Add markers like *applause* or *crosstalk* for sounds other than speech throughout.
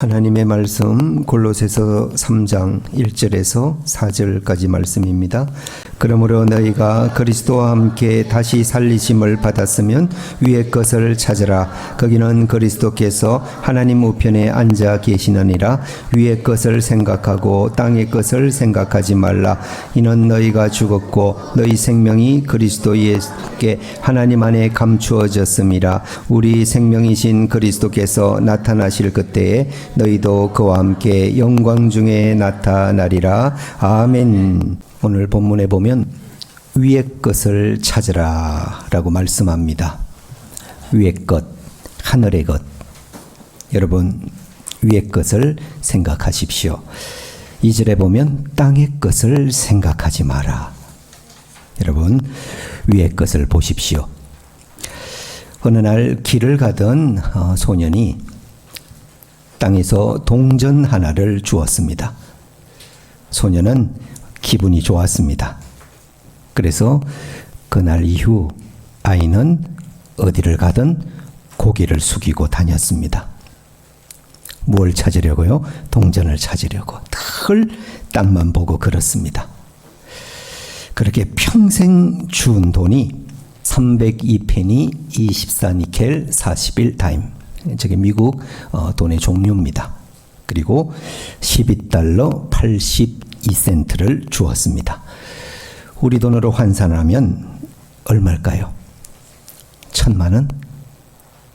하나님의 말씀 골로새서 3장 1절에서 4절까지 말씀입니다. 그러므로 너희가 그리스도와 함께 다시 살리심을 받았으면 위의 것을 찾으라. 거기는 그리스도께서 하나님 우편에 앉아 계시느니라. 위의 것을 생각하고 땅의 것을 생각하지 말라. 이는 너희가 죽었고 너희 생명이 그리스도 예수께 하나님 안에 감추어졌음이라. 우리 생명이신 그리스도께서 나타나실 그때에 너희도 그와 함께 영광 중에 나타나리라. 아멘. 오늘 본문에 보면 위의 것을 찾으라 라고 말씀합니다. 위의 것, 하늘의 것. 여러분 위의 것을 생각하십시오. 이절에 보면 땅의 것을 생각하지 마라. 여러분 위의 것을 보십시오. 어느 날 길을 가던 어, 소년이 땅에서 동전 하나를 주었습니다. 소년은 기분이 좋았습니다. 그래서 그날 이후 아이는 어디를 가든 고개를 숙이고 다녔습니다. 뭘 찾으려고요? 동전을 찾으려고 늘 땅만 보고 걸었습니다. 그렇게 평생 주운 돈이 302페니 24니켈 41다임. 저게 미국 어, 돈의 종류입니다. 그리고 12달러 82센트를 주었습니다. 우리 돈으로 환산하면 얼마일까요? 천만 원?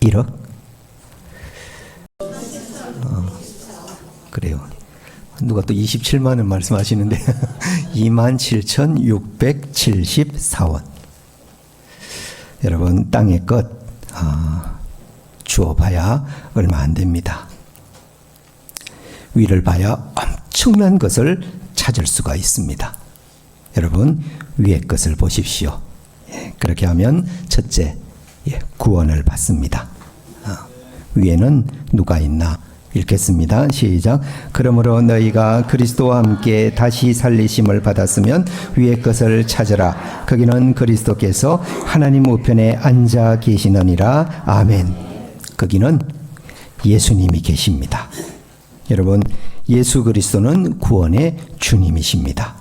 1억? 어, 그래요. 누가 또 27만 원 말씀하시는데 *laughs* 27,674원. 여러분 땅의 것 아, 주어봐야 얼마 안 됩니다. 위를 봐야 엄청난 것을 찾을 수가 있습니다. 여러분 위의 것을 보십시오. 예, 그렇게 하면 첫째 예, 구원을 받습니다. 아, 위에는 누가 있나? 읽겠습니다. 시작. 그러므로 너희가 그리스도와 함께 다시 살리심을 받았으면 위의 것을 찾으라. 거기는 그리스도께서 하나님 우편에 앉아 계시느니라. 아멘. 거기는 예수님이 계십니다. 여러분, 예수 그리스도는 구원의 주님이십니다.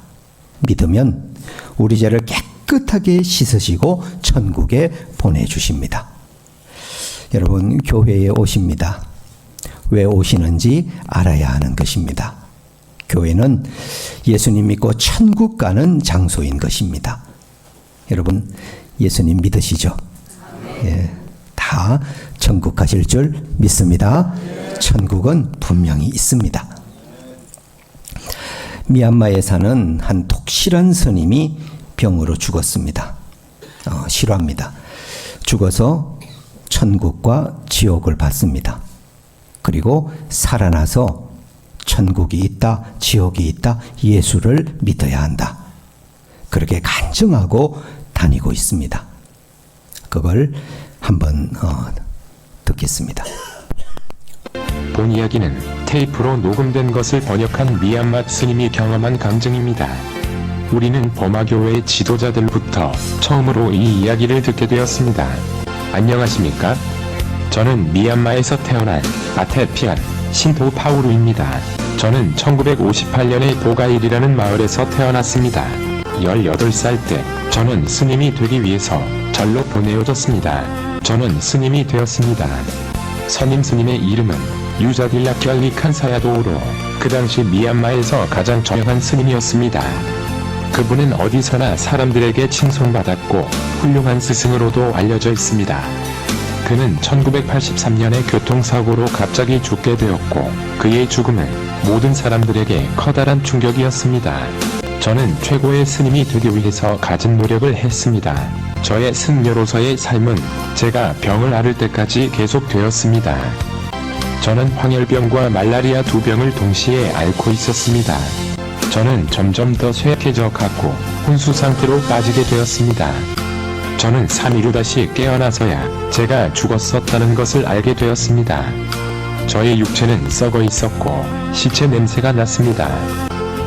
믿으면 우리 죄를 깨끗하게 씻으시고 천국에 보내주십니다. 여러분, 교회에 오십니다. 왜 오시는지 알아야 하는 것입니다. 교회는 예수님 믿고 천국 가는 장소인 것입니다. 여러분, 예수님 믿으시죠? 예, 다 천국 가실 줄 믿습니다. 천국은 분명히 있습니다. 미얀마에 사는 한 독실한 스님이 병으로 죽었습니다. 어, 실화입니다. 죽어서 천국과 지옥을 받습니다. 그리고 살아나서 천국이 있다, 지옥이 있다, 예수를 믿어야 한다. 그렇게 간증하고 다니고 있습니다. 그걸 한번 어, 듣겠습니다. 본 이야기는 테이프로 녹음된 것을 번역한 미얀마 스님이 경험한 감증입니다. 우리는 버마교회 지도자들부터 처음으로 이 이야기를 듣게 되었습니다. 안녕하십니까? 저는 미얀마에서 태어난 아테피안 신도 파우루입니다. 저는 1958년에 보가일이라는 마을에서 태어났습니다. 18살 때 저는 스님이 되기 위해서 절로 보내어졌습니다. 저는 스님이 되었습니다. 선임 스님의 이름은 유자딜라 결리 칸 사야도우로 그 당시 미얀마에서 가장 저명한 스님이었습니다. 그분은 어디서나 사람들에게 칭송받았고 훌륭한 스승으로도 알려져 있습니다. 그는 1983년에 교통사고로 갑자기 죽게 되었고 그의 죽음은 모든 사람들에게 커다란 충격이었습니다. 저는 최고의 스님이 되기 위해서 가진 노력을 했습니다. 저의 승려로서의 삶은 제가 병을 앓을 때까지 계속되었습니다. 저는 황열병과 말라리아 두 병을 동시에 앓고 있었습니다. 저는 점점 더 쇠약해져 갔고 혼수 상태로 빠지게 되었습니다. 저는 3일 후 다시 깨어나서야 제가 죽었었다는 것을 알게 되었습니다. 저의 육체는 썩어 있었고 시체 냄새가 났습니다.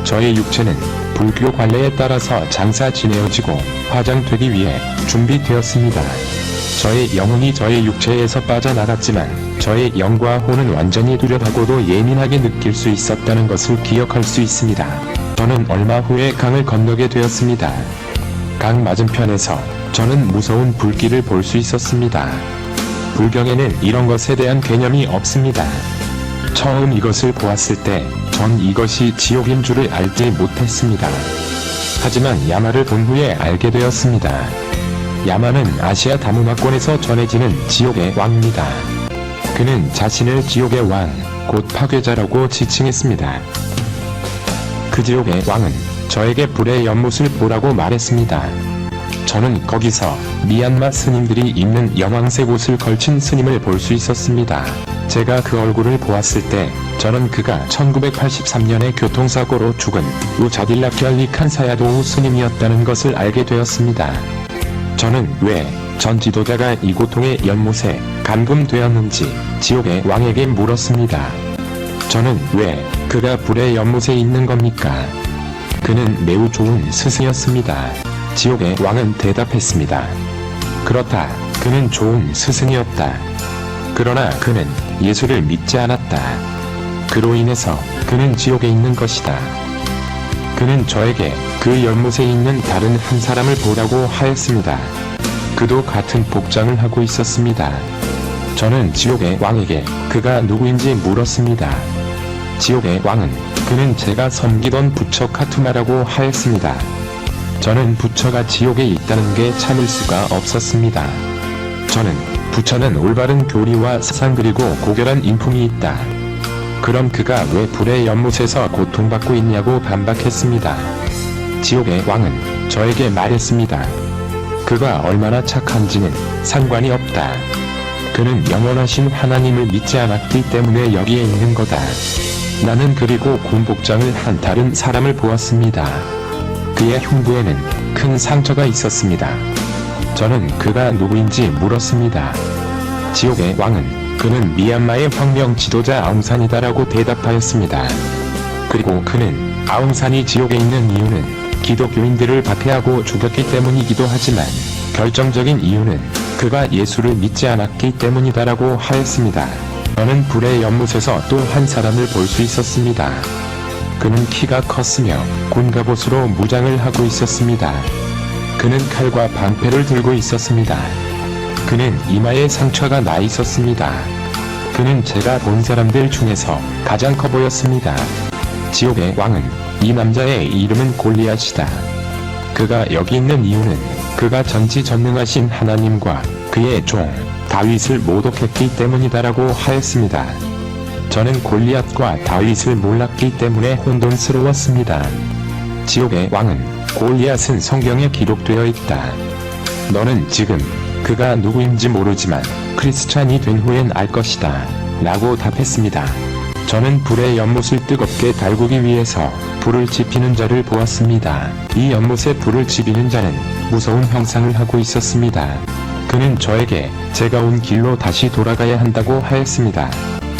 저의 육체는 불교 관례에 따라서 장사 지내어지고 화장되기 위해 준비되었습니다. 저의 영혼이 저의 육체에서 빠져나갔지만 저의 영과 혼은 완전히 뚜렷하고도 예민하게 느낄 수 있었다는 것을 기억할 수 있습니다. 저는 얼마 후에 강을 건너게 되었습니다. 강 맞은편에서 저는 무서운 불길을 볼 수 있었습니다. 불경에는 이런 것에 대한 개념이 없습니다. 처음 이것을 보았을 때 전 이것이 지옥인 줄을 알지 못했습니다. 하지만 야마를 본 후에 알게 되었습니다. 야마는 아시아 다문화권에서 전해지는 지옥의 왕입니다. 그는 자신을 지옥의 왕, 곧 파괴자라고 지칭했습니다. 그 지옥의 왕은 저에게 불의 연못을 보라고 말했습니다. 저는 거기서 미얀마 스님들이 입는 영왕색 옷을 걸친 스님을 볼 수 있었습니다. 제가 그 얼굴을 보았을 때 저는 그가 1983년에 교통사고로 죽은 우자딜라 결리 칸 사야도우 스님이었다는 것을 알게 되었습니다. 저는 왜 전 지도자가 이 고통의 연못에 감금되었는지 지옥의 왕에게 물었습니다. 저는 왜 그가 불의 연못에 있는 겁니까? 그는 매우 좋은 스승이었습니다. 지옥의 왕은 대답했습니다. 그렇다. 그는 좋은 스승이었다. 그러나 그는 예수를 믿지 않았다. 그로 인해서 그는 지옥에 있는 것이다. 그는 저에게 그 연못에 있는 다른 한 사람을 보라고 하였습니다. 그도 같은 복장을 하고 있었습니다. 저는 지옥의 왕에게 그가 누구인지 물었습니다. 지옥의 왕은 그는 제가 섬기던 부처 카투마라고 하였습니다. 저는 부처가 지옥에 있다는 게 참을 수가 없었습니다. 저는 부처는 올바른 교리와 사상 그리고 고결한 인품이 있다. 그럼 그가 왜 불의 연못에서 고통받고 있냐고 반박했습니다. 지옥의 왕은 저에게 말했습니다. 그가 얼마나 착한지는 상관이 없다. 그는 영원하신 하나님을 믿지 않았기 때문에 여기에 있는 거다. 나는 그리고 군복장을 한 다른 사람을 보았습니다. 그의 흉부에는 큰 상처가 있었습니다. 저는 그가 누구인지 물었습니다. 지옥의 왕은 그는 미얀마의 혁명 지도자 아웅산이다라고 대답하였습니다. 그리고 그는 아웅산이 지옥에 있는 이유는 기독교인들을 박해하고 죽였기 때문이기도 하지만 결정적인 이유는 그가 예수를 믿지 않았기 때문이다라고 하였습니다. 저는 불의 연못에서 또 한 사람을 볼 수 있었습니다. 그는 키가 컸으며 군갑옷으로 무장을 하고 있었습니다. 그는 칼과 방패를 들고 있었습니다. 그는 이마에 상처가 나 있었습니다. 그는 제가 본 사람들 중에서 가장 커 보였습니다. 지옥의 왕은 이 남자의 이름은 골리앗이다. 그가 여기 있는 이유는 그가 전지전능하신 하나님과 그의 종 다윗을 모독했기 때문이다라고 하였습니다. 저는 골리앗과 다윗을 몰랐기 때문에 혼돈스러웠습니다. 지옥의 왕은 골리앗은 성경에 기록되어 있다. 너는 지금 그가 누구인지 모르지만 크리스찬이 된 후엔 알 것이다. 라고 답했습니다. 저는 불의 연못을 뜨겁게 달구기 위해서 불을 지피는 자를 보았습니다. 이 연못에 불을 지피는 자는 무서운 형상을 하고 있었습니다. 그는 저에게 제가 온 길로 다시 돌아가야 한다고 하였습니다.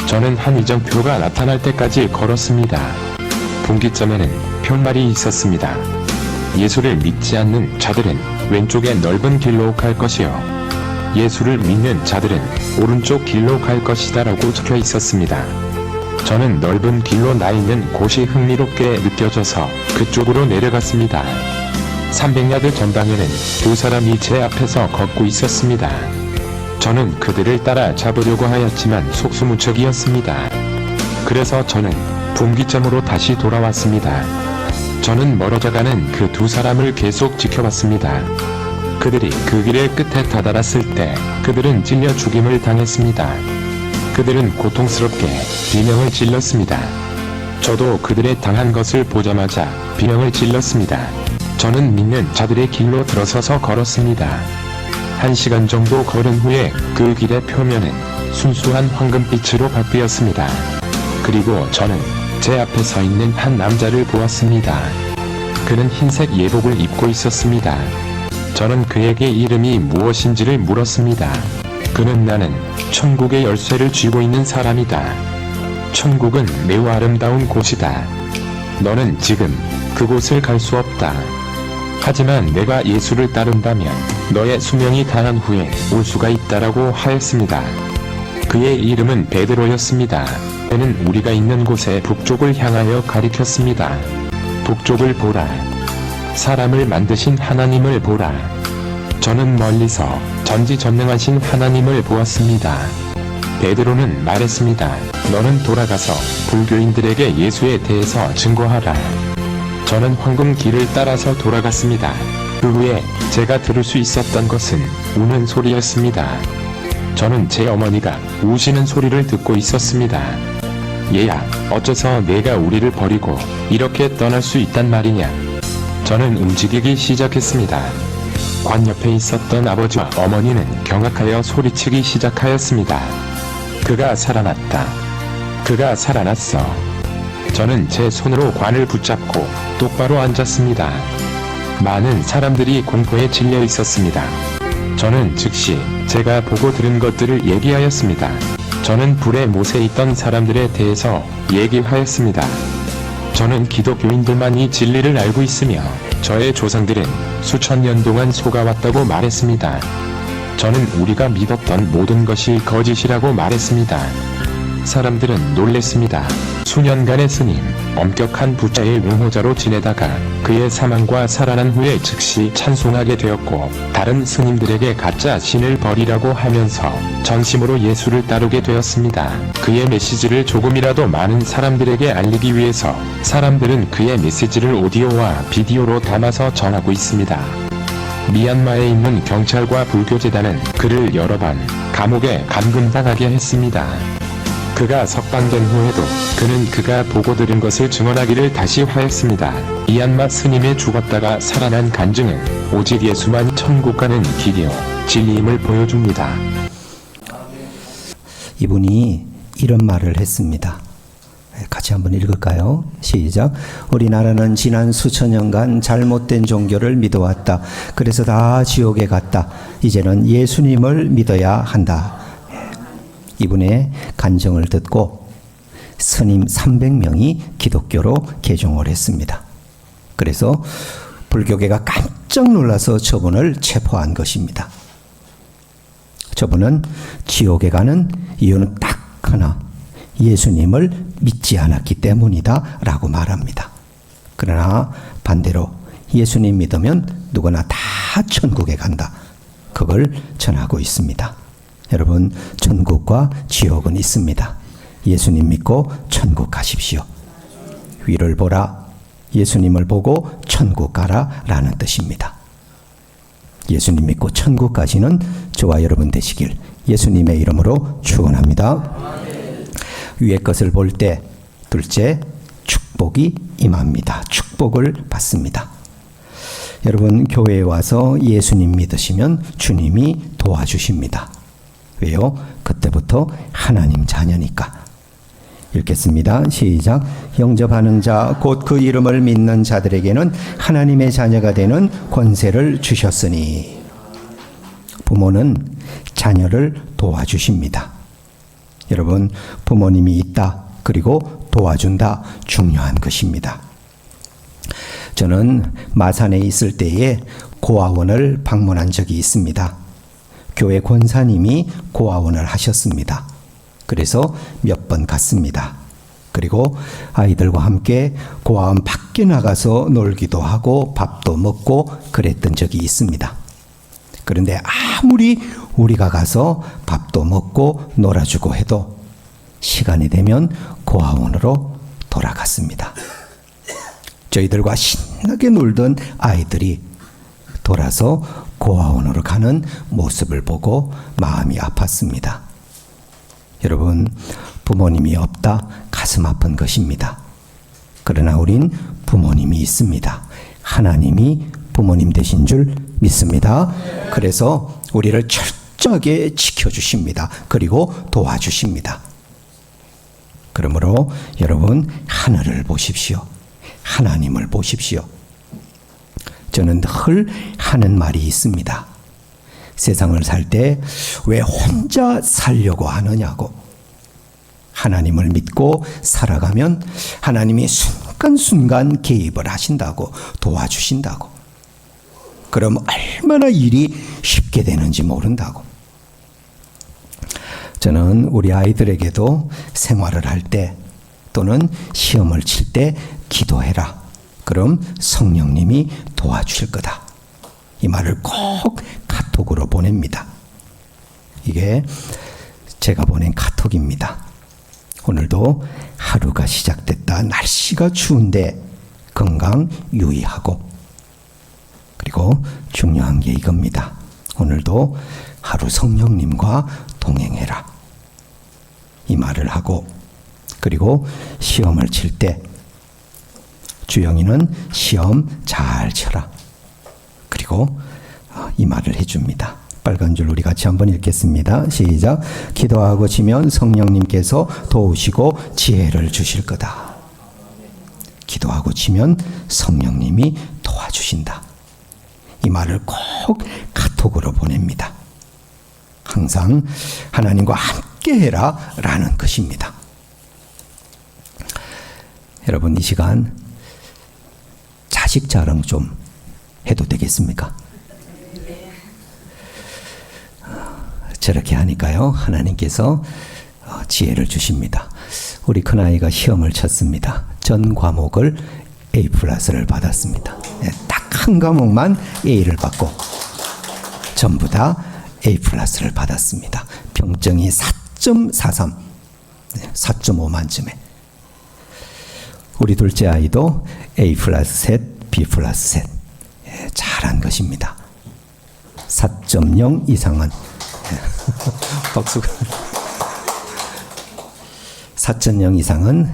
저는 한 이정표가 나타날 때까지 걸었습니다. 분기점에는 편말이 있었습니다. 예수를 믿지 않는 자들은 왼쪽에 넓은 길로 갈 것이요. 예수를 믿는 자들은 오른쪽 길로 갈 것이다 라고 적혀 있었습니다. 저는 넓은 길로 나 있는 곳이 흥미롭게 느껴져서 그쪽으로 내려갔습니다. 300야드 전방에는 두 사람이 제 앞에서 걷고 있었습니다. 저는 그들을 따라 잡으려고 하였지만 속수무책이었습니다. 그래서 저는 분기점으로 다시 돌아왔습니다. 저는 멀어져가는 그 두 사람을 계속 지켜봤습니다. 그들이 그 길의 끝에 다다랐을 때 그들은 찔려 죽임을 당했습니다. 그들은 고통스럽게 비명을 질렀습니다. 저도 그들의 당한 것을 보자마자 비명을 질렀습니다. 저는 믿는 자들의 길로 들어서서 걸었습니다. 한 시간 정도 걸은 후에 그 길의 표면은 순수한 황금빛으로 바뀌었습니다. 그리고 저는 제 앞에 서 있는 한 남자를 보았습니다. 그는 흰색 예복을 입고 있었습니다. 저는 그에게 이름이 무엇인지를 물었습니다. 그는 나는 천국의 열쇠를 쥐고 있는 사람이다. 천국은 매우 아름다운 곳이다. 너는 지금 그곳을 갈 수 없다. 하지만 내가 예수를 따른다면 너의 수명이 다한 후에 올 수가 있다라고 하였습니다. 그의 이름은 베드로였습니다. 그는 우리가 있는 곳의 북쪽을 향하여 가리켰습니다. 북쪽을 보라. 사람을 만드신 하나님을 보라. 저는 멀리서 전지전능하신 하나님을 보았습니다. 베드로는 말했습니다. 너는 돌아가서 불교인들에게 예수에 대해서 증거하라. 저는 황금 길을 따라서 돌아갔습니다. 그 후에 제가 들을 수 있었던 것은 우는 소리였습니다. 저는 제 어머니가 우시는 소리를 듣고 있었습니다. 얘야, 어째서 내가 우리를 버리고 이렇게 떠날 수 있단 말이냐? 저는 움직이기 시작했습니다. 관 옆에 있었던 아버지와 어머니는 경악하여 소리치기 시작하였습니다. 그가 살아났다. 그가 살아났어. 저는 제 손으로 관을 붙잡고 똑바로 앉았습니다. 많은 사람들이 공포에 질려 있었습니다. 저는 즉시 제가 보고 들은 것들을 얘기하였습니다. 저는 불의 못에 있던 사람들에 대해서 얘기하였습니다. 저는 기독교인들만 이 진리를 알고 있으며 저의 조상들은 수천 년 동안 속아왔다고 말했습니다. 저는 우리가 믿었던 모든 것이 거짓이라고 말했습니다. 사람들은 놀랬습니다. 수년간의 스님, 엄격한 부자의 옹호자로 지내다가 그의 사망과 살아난 후에 즉시 찬송하게 되었고 다른 스님들에게 가짜 신을 버리라고 하면서 전심으로 예수를 따르게 되었습니다. 그의 메시지를 조금이라도 많은 사람들에게 알리기 위해서 사람들은 그의 메시지를 오디오와 비디오로 담아서 전하고 있습니다. 미얀마에 있는 경찰과 불교재단은 그를 여러 번 감옥에 감금당하게 했습니다. 그가 석방된 후에도 그는 그가 보고 들은 것을 증언하기를 다시 하였습니다. 미얀마 스님의 죽었다가 살아난 간증은 오직 예수만 천국 가는 길이요 진리임을 보여줍니다. 이분이 이런 말을 했습니다. 네, 같이 한번 읽을까요? 시작. 우리나라는 지난 수천 년간 잘못된 종교를 믿어왔다. 그래서 다 지옥에 갔다. 이제는 예수님을 믿어야 한다. 예. 이분의 간증을 듣고 스님 300명이 기독교로 개종을 했습니다. 그래서 불교계가 깜짝 놀라서 저분을 체포한 것입니다. 저분은 지옥에 가는 이유는 딱 하나. 예수님을 믿지 않았기 때문이다. 라고 말합니다. 그러나 반대로 예수님 믿으면 누구나 다 천국에 간다. 그걸 전하고 있습니다. 여러분, 천국과 지옥은 있습니다. 예수님 믿고 천국 가십시오. 위를 보라. 예수님을 보고 천국 가라. 라는 뜻입니다. 예수님 믿고 천국 가시는 저와 여러분 되시길 예수님의 이름으로 축원합니다. 위의 것을 볼 때 둘째 축복이 임합니다. 축복을 받습니다. 여러분 교회에 와서 예수님 믿으시면 주님이 도와주십니다. 왜요? 그때부터 하나님 자녀니까. 읽겠습니다. 시작. 영접하는 자, 곧 그 이름을 믿는 자들에게는 하나님의 자녀가 되는 권세를 주셨으니. 부모는 자녀를 도와주십니다. 여러분, 부모님이 있다. 그리고 도와준다. 중요한 것입니다. 저는 마산에 있을 때에 고아원을 방문한 적이 있습니다. 교회 권사님이 고아원을 하셨습니다. 그래서 몇 번 갔습니다. 그리고 아이들과 함께 고아원 밖에 나가서 놀기도 하고 밥도 먹고 그랬던 적이 있습니다. 그런데 아무리 우리가 가서 밥도 먹고 놀아주고 해도 시간이 되면 고아원으로 돌아갔습니다. 저희들과 신나게 놀던 아이들이 돌아서 고아원으로 가는 모습을 보고 마음이 아팠습니다. 여러분, 부모님이 없다 가슴 아픈 것입니다. 그러나 우린 부모님이 있습니다. 하나님이 부모님 되신 줄 믿습니다. 그래서 우리를 철저하게 지켜주십니다. 그리고 도와주십니다. 그러므로 여러분, 하늘을 보십시오. 하나님을 보십시오. 저는 늘 하는 말이 있습니다. 세상을 살 때 왜 혼자 살려고 하느냐고. 하나님을 믿고 살아가면 하나님이 순간순간 개입을 하신다고 도와주신다고. 그럼 얼마나 일이 쉽게 되는지 모른다고. 저는 우리 아이들에게도 생활을 할 때 또는 시험을 칠 때 기도해라. 그럼 성령님이 도와주실 거다. 이 말을 꼭 카톡으로 보냅니다. 이게 제가 보낸 카톡입니다. 오늘도 하루가 시작됐다. 날씨가 추운데 건강 유의하고 그리고 중요한 게 이겁니다. 오늘도 하루 성령님과 동행해라. 이 말을 하고 그리고 시험을 칠때 주영이는 시험 잘 쳐라. 그리고 어, 이 말을 해줍니다. 빨간 줄 우리 같이 한번 읽겠습니다. 시작. 기도하고 치면 성령님께서 도우시고 지혜를 주실 거다. 기도하고 치면 성령님이 도와주신다. 이 말을 꼭 카톡으로 보냅니다. 항상 하나님과 함께 해라 라는 것입니다. 여러분 이 시간 자식 자랑 좀 해도 되겠습니까? 저렇게 하니까요 하나님께서 어, 지혜를 주십니다. 우리 큰아이가 시험을 쳤습니다. 전 과목을 A 플러스를 받았습니다. 딱한 과목만 A를 받고 전부 다 A 플러스를 받았습니다. 평점이 4.43, 4.5 만점에. 우리 둘째 아이도 A 플러스 셋, B 플러스 셋. 예, 잘한 것입니다. 4.0 이상은 예, *laughs* 박수가 4.0 이상은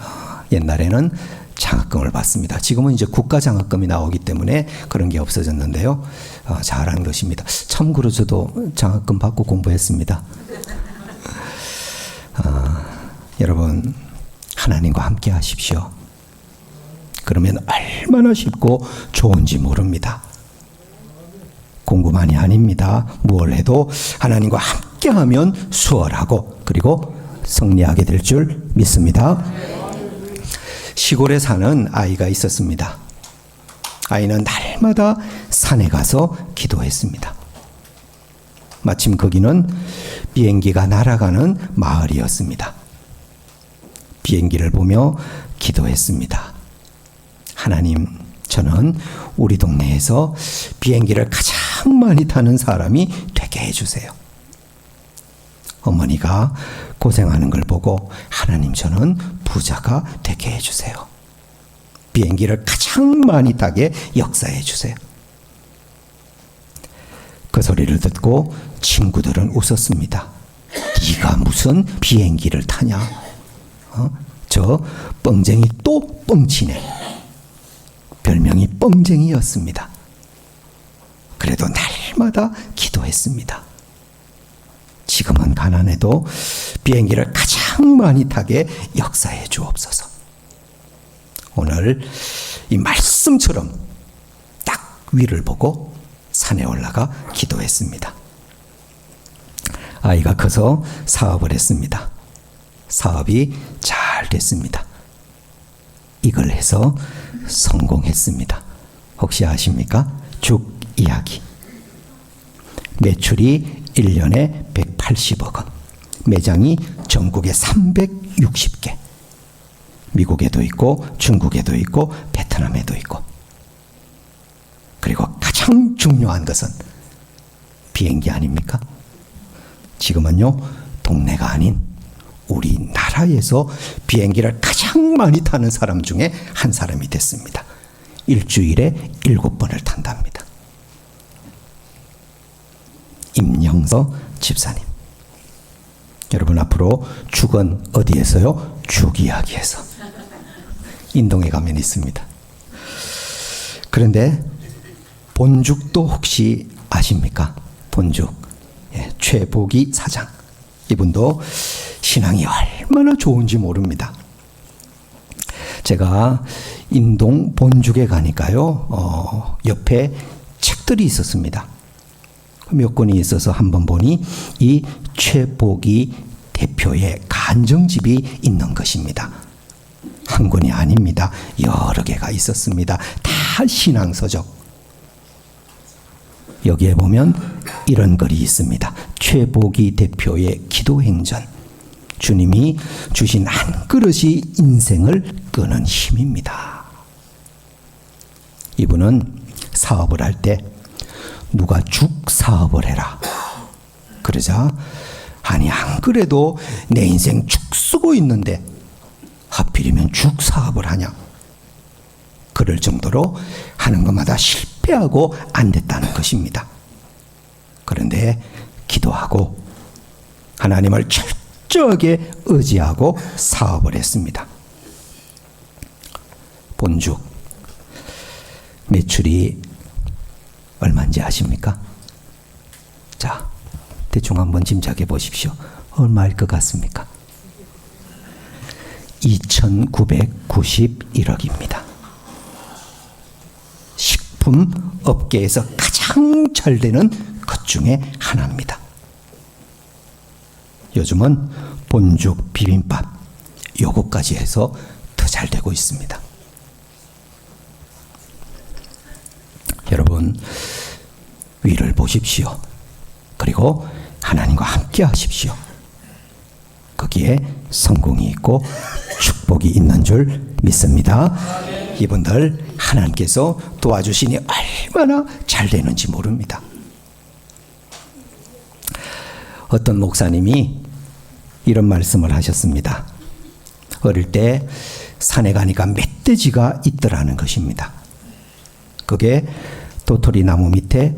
어, 옛날에는 장학금을 받습니다. 지금은 이제 국가 장학금이 나오기 때문에 그런 게 없어졌는데요. 어, 잘한 것입니다. 참고로 저도 장학금 받고 공부했습니다. 아, 여러분 하나님과 함께 하십시오. 그러면 얼마나 쉽고 좋은지 모릅니다. 공부만이 아닙니다. 무엇을 해도 하나님과 함께하면 수월하고 그리고 승리하게 될 줄 믿습니다. 시골에 사는 아이가 있었습니다. 아이는 날마다 산에 가서 기도했습니다. 마침 거기는 비행기가 날아가는 마을이었습니다. 비행기를 보며 기도했습니다. 하나님, 저는 우리 동네에서 비행기를 가장 많이 타는 사람이 되게 해주세요. 어머니가 고생하는 걸 보고 하나님 저는 부자가 되게 해주세요. 비행기를 가장 많이 타게 역사해 주세요. 그 소리를 듣고 친구들은 웃었습니다. 네가 무슨 비행기를 타냐? 어? 저 뻥쟁이 또 뻥치네. 별명이 뻥쟁이였습니다. 그래도 날마다 기도했습니다. 지금은 가난해도 비행기를 가장 많이 타게 역사해 주옵소서. 오늘 이 말씀처럼 딱 위를 보고 산에 올라가 기도했습니다. 아이가 커서 사업을 했습니다. 사업이 잘 됐습니다. 이걸 해서 성공했습니다. 혹시 아십니까? 죽 이야기. 매출이 1년에 180억 원. 매장이 전국에 360개. 미국에도 있고 중국에도 있고 베트남에도 있고. 그리고 가장 중요한 것은 비행기 아닙니까? 지금은요, 동네가 아닌 우리나라에서 비행기를 가장 많이 타는 사람 중에 한 사람이 됐습니다. 일주일에 일곱 번을 탄답니다. 임영서 집사님. 여러분 앞으로 죽은 어디에서요? 죽 이야기에서. 인동에 가면 있습니다. 그런데 본죽도 혹시 아십니까? 본죽. 예, 최보기 사장. 이분도 신앙이 얼마나 좋은지 모릅니다. 제가 인동 본죽에 가니까요, 어, 옆에 책들이 있었습니다. 몇 권이 있어서 한번 보니 이 최보기 대표의 간정집이 있는 것입니다. 한 권이 아닙니다. 여러 개가 있었습니다. 다 신앙서적. 여기에 보면 이런 글이 있습니다. 최보기 대표의 기도 행전. 주님이 주신 한 그릇이 인생을 끄는 힘입니다. 이분은 사업을 할 때 누가 죽 사업을 해라. 그러자 아니 안 그래도 내 인생 죽 쓰고 있는데 하필이면 죽 사업을 하냐. 그럴 정도로 하는 것마다 실패하고 안 됐다는 것입니다. 그런데 기도하고 하나님을 철저하게 의지하고 사업을 했습니다. 본죽 매출이 얼마인지 아십니까? 자, 대충 한번 짐작해 보십시오. 얼마일 것 같습니까? 2,991억입니다. 식품 업계에서 가장 잘 되는 것 중에 하나입니다. 요즘은 본죽 비빔밥 요거까지 해서 더 잘 되고 있습니다. 여러분 위를 보십시오. 그리고 하나님과 함께 하십시오. 거기에 성공이 있고 축복이 있는 줄 믿습니다. 이분들 하나님께서 도와주시니 얼마나 잘 되는지 모릅니다. 어떤 목사님이 이런 말씀을 하셨습니다. 어릴 때 산에 가니까 멧돼지가 있더라는 것입니다. 그게 도토리 나무 밑에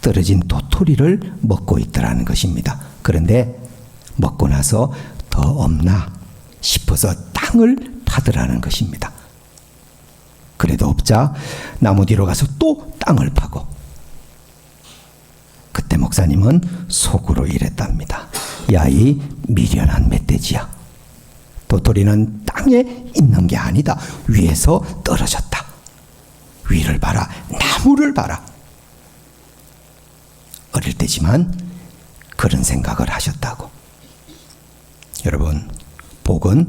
떨어진 도토리를 먹고 있더라는 것입니다. 그런데 먹고 나서 더 없나 싶어서 땅을 파더라는 것입니다. 그래도 없자 나무 뒤로 가서 또 땅을 파고 그때 목사님은 속으로 이랬답니다. 야, 이 미련한 멧돼지야. 도토리는 땅에 있는 게 아니다. 위에서 떨어졌다. 위를 봐라. 나무를 봐라. 어릴 때지만 그런 생각을 하셨다고. 여러분, 복은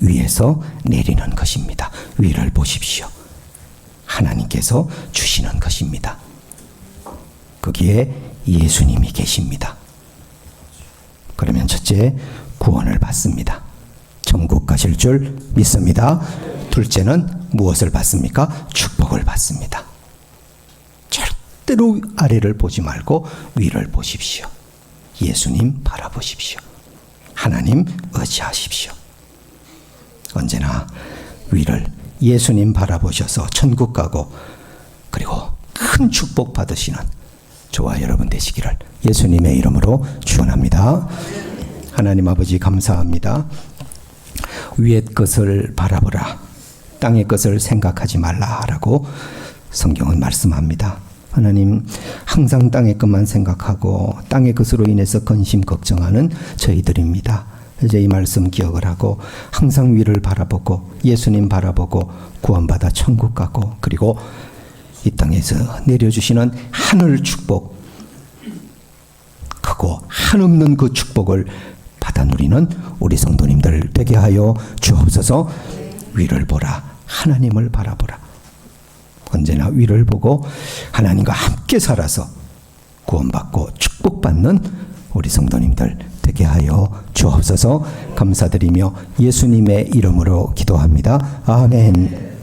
위에서 내리는 것입니다. 위를 보십시오. 하나님께서 주시는 것입니다. 거기에 예수님이 계십니다. 그러면 첫째, 구원을 받습니다. 천국 가실 줄 믿습니다. 둘째는 무엇을 받습니까? 축복을 받습니다. 절대로 아래를 보지 말고 위를 보십시오. 예수님 바라보십시오. 하나님 의지하십시오. 언제나 위를 예수님 바라보셔서 천국 가고 그리고 큰 축복 받으시는 저와 여러분 되시기를 예수님의 이름으로 축원합니다. 하나님 아버지 감사합니다. 위의 것을 바라보라. 땅의 것을 생각하지 말라라고 성경은 말씀합니다. 하나님 항상 땅의 것만 생각하고 땅의 것으로 인해서 근심 걱정하는 저희들입니다. 이제 이 말씀 기억을 하고 항상 위를 바라보고 예수님 바라보고 구원받아 천국 가고 그리고 이 땅에서 내려주시는 하늘 축복 크고 한없는 그 축복을 받아 누리는 우리 성도님들 되게 하여 주옵소서. 위를 보라 하나님을 바라보라. 언제나 위를 보고 하나님과 함께 살아서 구원받고 축복받는 우리 성도님들 되게 하여 주옵소서 감사드리며 예수님의 이름으로 기도합니다. 아멘.